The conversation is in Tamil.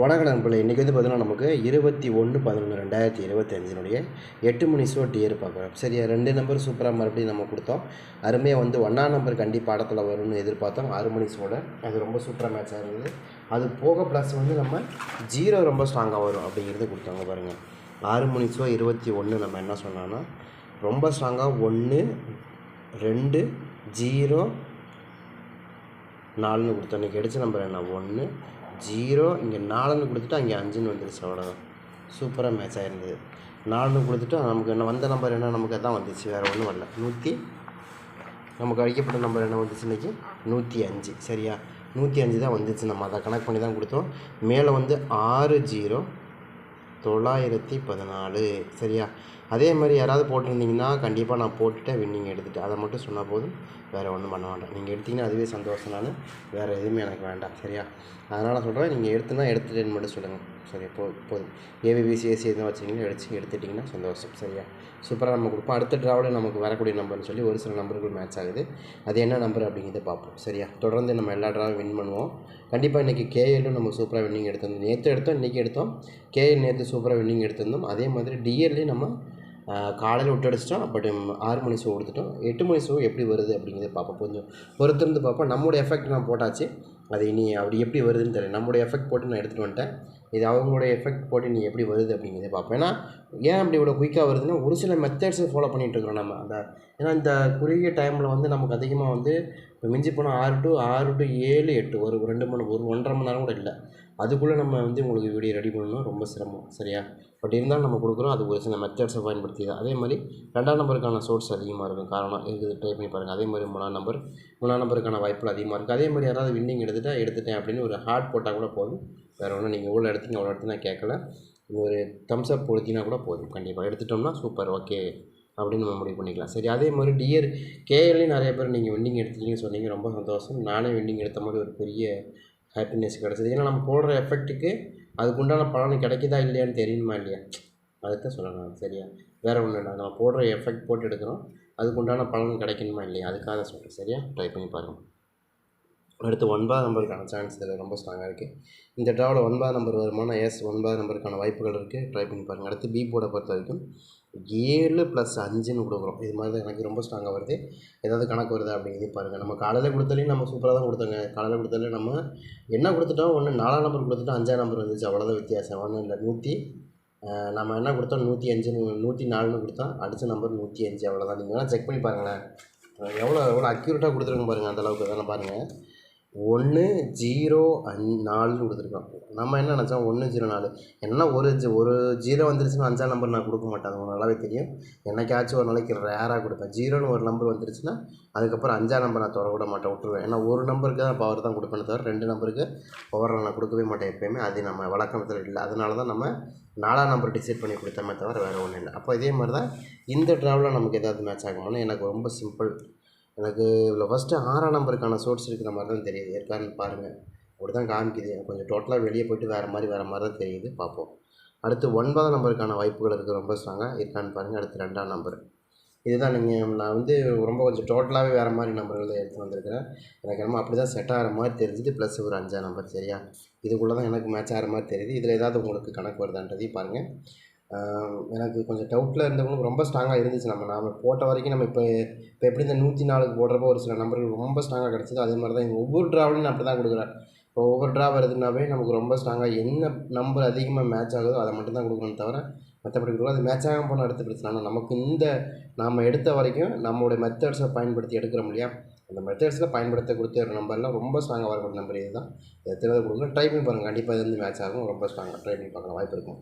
வணக்கம் நண்பர்களே இன்றைக்கி வந்து பார்த்தீங்கன்னா நமக்கு இருபத்தி ஒன்று பதினொன்று ரெண்டாயிரத்தி இருபத்தஞ்சினுடைய எட்டு மணி ஷோ டியர் பார்க்குறோம் சரியா ரெண்டு நம்பர் சூப்பராக மறுபடியும் நம்ம கொடுத்தோம். அருமையாக வந்து ஒன்றாம் நம்பர் கண்டிப்பாக படத்தில் வரும்னு எதிர்பார்த்தோம். ஆறு மணி ஷோட அது ரொம்ப சூப்பராக மேட்சாக இருந்தது அது போக ப்ளஸ் வந்து நம்ம ஜீரோ ரொம்ப ஸ்ட்ராங்காக வரும் அப்படிங்கிறது கொடுத்தாங்க பாருங்கள் ஆறு மணி ஷோ இருபத்தி ஒன்று நம்ம என்ன சொன்னோன்னா ரொம்ப ஸ்ட்ராங்காக ஒன்று ரெண்டு ஜீரோ நாலுன்னு கொடுத்தோம். இன்றைக்கி அடித்த நம்பர் என்ன? ஒன்று ஜீரோ இங்கே நாலுன்னு கொடுத்துட்டு அங்கே அஞ்சுன்னு வந்துருச்சு அவ்வளோதான் சூப்பராக மேட்ச் ஆகிருந்தது நாலுன்னு கொடுத்துட்டு நமக்கு என்ன வந்த நம்பர் என்ன? நமக்கு அதான் வந்துச்சு வேறு ஒன்றும் வரல. நூற்றி நமக்கு அழிக்கப்பட்ட நம்பர் என்ன வந்துச்சு இன்றைக்கி நூற்றி அஞ்சு சரியா? நூற்றி அஞ்சு தான் வந்துச்சு நம்ம அதை கணக்கு பண்ணி தான் கொடுத்தோம். மேலே வந்து ஆறு ஜீரோ தொள்ளாயிரத்தி பதினாலு. சரியா? அதே மாதிரி யாராவது போட்டிருந்தீங்கன்னா கண்டிப்பாக நான் போட்டுட்டேன் வின்னிங் எடுத்துகிட்டு அதை மட்டும் சொன்னால் போதும். வேறு ஒன்றும் பண்ண வேண்டாம். நீங்கள் எடுத்தீங்கன்னா அதுவே சந்தோஷம் நான் வேறு எதுவுமே எனக்கு வேண்டாம். சரியா? அதனால் சொல்கிறேன் நீங்கள் எடுத்துனா எடுத்துட்டேன்னு மட்டும் சொல்லுங்கள் சரி போ போதும். ஏபிபிசிஎஸ்சி எதுவும் வச்சிங்கன்னா எடுத்து எடுத்துட்டிங்கன்னா சந்தோஷம் சரியா? சூப்பராக நம்ம கொடுப்போம். அடுத்த ட்ராவலில் நமக்கு வரக்கூடிய நம்பர்னு சொல்லி ஒரு சில நம்பர்கள் மேட்ச் ஆகுது. அது என்ன நம்பர் அப்படிங்கிறத பார்ப்போம் சரியா? தொடர்ந்து நம்ம எல்லா ட்ராவும் வின் பண்ணுவோம். கண்டிப்பாக இன்றைக்கி கேஎல்லும் நம்ம சூப்பராக வின்னிங் எடுத்திருந்தோம். நேற்று எடுத்தோம் இன்றைக்கி எடுத்தோம். கேஎல் நேற்று சூப்பராக வின்னிங் எடுத்திருந்தோம். அதே மாதிரி டிஎல்லையும் நம்ம காலையில் விட்டு அடிச்சிட்டோம். பட் ஆறு மணி ஷோ கொடுத்துட்டோம். எட்டு மணி ஷோ எப்படி வருது அப்படிங்கிறத பார்ப்போம். கொஞ்சம் பொறுத்திருந்து பார்ப்போம். நம்மளுடைய எஃபெக்ட் நான் போட்டாச்சு. அது இனி அப்படி எப்படி வருதுன்னு தெரியல. நம்மளுடைய எஃபெக்ட் போட்டு நான் எடுத்துகிட்டு வந்துட்டேன். இது அவங்களுடைய எஃபெக்ட் போட்டு நீ எப்படி வருது அப்படிங்கிறத பார்ப்பேன் ஏன்னா ஏன் அப்படி இவ்வளோ குயிக்காக வருதுன்னா ஒரு சில மெத்தட்ஸை ஃபாலோ பண்ணிகிட்டு இருக்கிறோம் நம்ம. அந்த ஏன்னா இந்த குறுகிய டைமில் வந்து நமக்கு அதிகமாக வந்து இப்போ மிஞ்சி போனால் ஆறு டு ஆறு டு ஏழு எட்டு ஒரு ரெண்டு மணி ஒரு ஒன்றரை மணி நேரம் கூட இல்லை. அதுக்குள்ளே நம்ம வந்து உங்களுக்கு வீடியோ ரெடி பண்ணணும். ரொம்ப சிரமம். சரியா? பட் இருந்தாலும் நம்ம கொடுக்குறோம். அது ஒரு சில மெத்தட்ஸை பயன்படுத்தி தான் அதே மாதிரி ரெண்டாம் நம்பருக்கான சோர்ஸ் அதிகமாக இருக்கும். காரணம் இருக்குது. ட்ரை பண்ணி பாருங்கள் அதே மாதிரி மூணாம் நம்பர் மூணாம் நம்பருக்கான வாய்ப்புகள் அதிகமாக இருக்குது அதே மாதிரி யாராவது வின்னிங் எடுத்துட்டா எடுத்துட்டேன் அப்படின்னு ஒரு ஹார்ட் போட்டால் கூட போதும். வேறு ஒன்றும் நீங்கள் எவ்வளோ எடுத்தீங்க அவ்வளோ எடுத்து நான் கேட்கல. ஒரு தம்ஸ் அப் கொடுத்தீங்கன்னா கூட போதும். கண்டிப்பாக எடுத்துட்டோம்னா சூப்பர் ஓகே அப்படின்னு நம்ம முடிவு பண்ணிக்கலாம். சரி அதே மாதிரி டியர் கேஎல்லையும் நிறைய பேர் நீங்கள் வெண்டிங் எடுத்தீங்கன்னு சொன்னீங்க. ரொம்ப சந்தோஷம். நானே வெண்டிங் எடுத்த மாதிரி ஒரு பெரிய ஹாப்பினஸ் கிடச்சிது. ஏன்னா நம்ம போடுற எஃபெக்ட்டுக்கு அதுக்குண்டான பலன் கிடைக்குதா இல்லையான்னு தெரியணுமா இல்லையா? அதுதான் சொல்லலாம் சரியா? வேறு ஒன்றும் இல்லை. நம்ம போடுற எஃபெக்ட் போட்டு எடுக்கிறோம். அதுக்குண்டான பலன் கிடைக்கணுமா இல்லையா? அதுக்காக சொல்கிறேன் சரியா? ட்ரை பண்ணி பாருங்கள் அடுத்து ஒன்பதாம் நம்பருக்கான சான்ஸ் இதில் ரொம்ப ஸ்ட்ராங்காக இருக்குது இந்த ட்ராவில் ஒன்பதாம் நம்பர் வருமானம் எஸ் ஒன்பதாம் நம்பருக்கான வாய்ப்புகள் இருக்குது ட்ரை பண்ணி பாருங்கள் அடுத்து பி போர்டை பொறுத்த வரைக்கும் ஏழு ப்ளஸ் அஞ்சுன்னு கொடுக்குறோம். இது மாதிரி தான் எனக்கு ரொம்ப ஸ்ட்ராங்காக வருது. ஏதாவது கணக்கு வருதா அப்படிங்கிறது பாருங்கள் நம்ம காலையில் கொடுத்தாலையும் நம்ம சூப்பராக தான் கொடுத்தோங்க. காலையில் கொடுத்தாலே நம்ம என்ன கொடுத்துட்டோம்? ஒன்று நாலாம் நம்பர் கொடுத்துட்டோம். அஞ்சாம் நம்பர் வந்துச்சு. அவ்வளோதான் வித்தியாசம். ஒன்றும் இல்லை. நூற்றி நம்ம என்ன கொடுத்தோம்? நூற்றி அஞ்சுன்னு நூற்றி நாலுன்னு கொடுத்தோம். அடுத்த நம்பர் நூற்றி அஞ்சு. அவ்வளோதான் நீங்கள் வேணால் செக் பண்ணி பாருங்களேன். எவ்வளோ எவ்வளோ அக்யூரேட்டாக கொடுத்துருங்க பாருங்கள் அந்தளவுக்கு தானே பாருங்கள் ஒன்று ஜீரோ அஞ் நாலுன்னு கொடுத்துருக்கோம் நம்ம என்ன நினச்சோம்? ஒன்று ஜீரோ நாலு. என்ன ஒரு ஜி ஒரு ஜீரோ வந்துருச்சுன்னா அஞ்சாம் நம்பர் நான் கொடுக்க மாட்டேன். அது நல்லாவே தெரியும். என்னைக்காச்சும் ஒரு நாளைக்கு ரேராக கொடுப்பேன். ஜீரோன்னு ஒரு நம்பர் வந்துருச்சுன்னா அதுக்கப்புறம் அஞ்சாம் நம்பர் நான் தொட விட மாட்டேன். விட்டுருவேன். ஏன்னா ஒரு நம்பருக்கு தான் பவர் தான் கொடுப்பேன் தவிர ரெண்டு நம்பருக்கு பவர் நான் கொடுக்கவே மாட்டேன் எப்போயுமே. அது நம்ம வழக்கத்தில் இல்லை. அதனால தான் நம்ம நாலாம் நம்பர் டிசைட் பண்ணி கொடுத்தோமே தவிர வேறு ஒன்றும் இல்லை. அப்போ இதே மாதிரி தான் இந்த ட்ராவலில் நமக்கு எதாவது மேட்ச் ஆகும்னா எனக்கு ரொம்ப சிம்பிள் எனக்கு இதில் ஃபஸ்ட்டு ஆறாம் நம்பருக்கான சோர்ஸ் இருக்கிற மாதிரி தான் தெரியுது. இருக்கான்னு பாருங்கள் அப்படி தான் காமிக்குது. கொஞ்சம் டோட்டலாக வெளியே போய்ட்டு வேறு மாதிரி வேறு மாதிரி தான் தெரியுது. பார்ப்போம். அடுத்து ஒன்பதாம் நம்பருக்கான வாய்ப்புகள் இருக்குது ரொம்ப ஸ்ட்ராங்காக இருக்கான்னு பாருங்கள் அடுத்து ரெண்டாம் நம்பர் இதுதான் நீங்கள் நான் வந்து ரொம்ப கொஞ்சம் டோட்டலாகவே வேறு மாதிரி நம்பர்கள் தான் எடுத்து வந்திருக்கிறேன். எனக்கு என்னமோ அப்படி தான் செட் ஆகிற மாதிரி தெரிஞ்சுது. ப்ளஸ் ஒரு அஞ்சாம் நம்பர் சரியா? இதுக்குள்ளே தான் எனக்கு மேட்ச் ஆகிற மாதிரி தெரியுது. இதில் ஏதாவது உங்களுக்கு கணக்கு வருதான்றதையும் பாருங்கள் எனக்கு கொஞ்சம் டவுட்டில் இருந்தவங்களும் ரொம்ப ஸ்ட்ராங்காக இருந்துச்சு. நம்ம நாம் போட்ட வரைக்கும் நம்ம இப்போ இப்போ எப்படி இந்த நூற்றி நாலுக்கு போடுறப்போ ஒரு சில நம்பர்கள் ரொம்ப ஸ்ட்ராங்காக கிடச்சிது அதே மாதிரி தான் ஒவ்வொரு ட்ராவலையும் நான் அப்படி தான் கொடுக்குறேன். இப்போ ஒவ்வொரு ட்ரா வருதுனாவே நமக்கு ரொம்ப ஸ்ட்ராங்காக என்ன நம்பர் அதிகமாக மேட்ச் ஆகுதோ அதை மட்டும் தான் கொடுக்கணும் தவிர மற்றபடி கொடுக்கும் அது மேட்ச் ஆகாமல் போனால் அடுத்த பிரச்சனை. ஆனால் நமக்கு இந்த நாம் எடுத்த வரைக்கும் நம்மளுடைய மெத்தட்ஸை பயன்படுத்தி எடுக்கிறோம் இல்லையா? அந்த மெத்தட்ஸில் பயன்படுத்த கொடுத்த ஒரு நம்பர்லாம் ரொம்ப ஸ்ட்ராங்காக வரக்கூடிய நம்பர் இது தான் எத்தனை கொடுங்க ட்ரை பண்ணி பாருங்கள் கண்டிப்பாக இது வந்து மேட்ச் ஆகும். ரொம்ப ஸ்ட்ராங்காக ட்ரை பண்ணி பார்க்கலாம் வாய்ப்பு இருக்கும்.